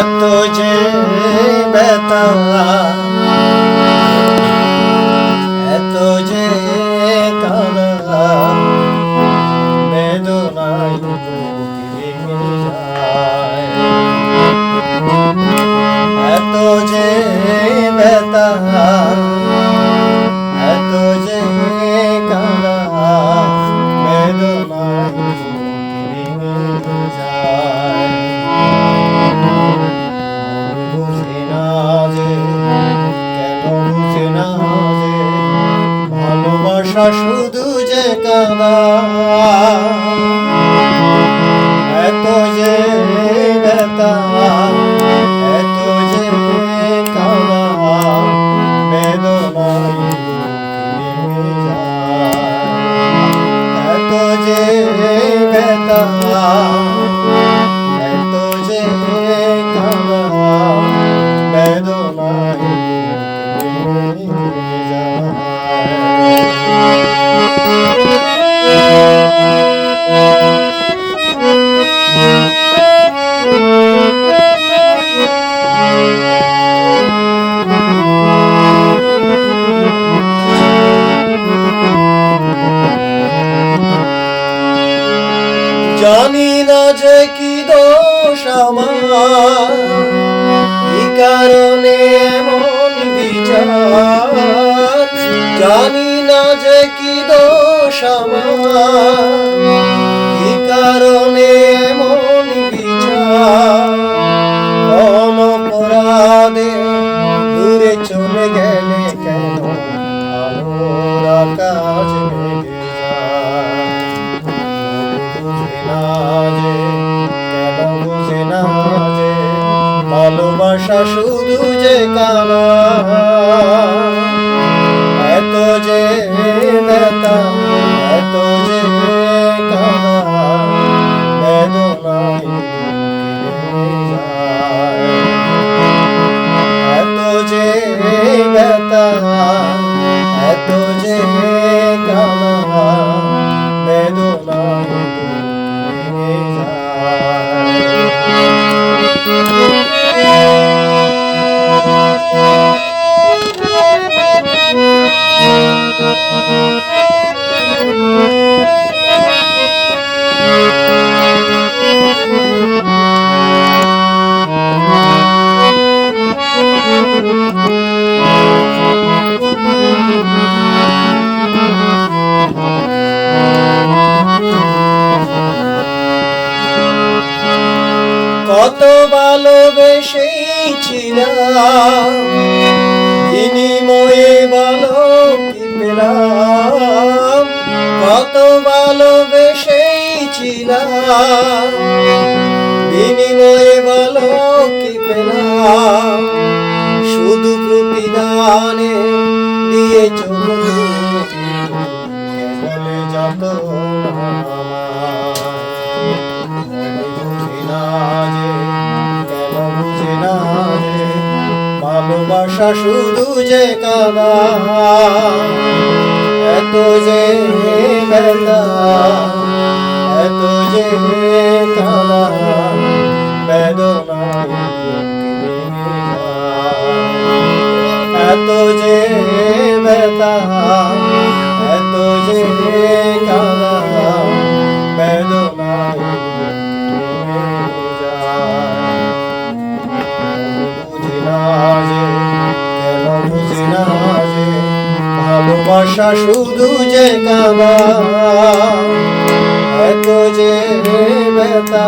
এত যে ব্যথা ভালোবাসা শুধু যে কানা এত যে ব্যথা, এত যে কানা বেদনায় এত যে ব্যথা, এত যে কানা জানি না যে কি দোষ আমার। কি কারণে এমন বিচার? জানি না যে কি দোষ আমার। কি কারণে ভালোবাসা শুধু যে কানা এত যে ব্যথা ভালোবেসেছিলাম বিনিময়ে বলো কি পেলাম। কত ভালোবেসেছিলাম। বিনিময়ে বলো কি পেলাম। শুধু প্রতিদানে দিয়ে চলো যত বুঝি ভালোবাসা শুধু যে কানা এত যে এত যে। এত যে ব্যথা এত যে ভালোবাসা শুধু যে কাবা এত যে ব্যথা।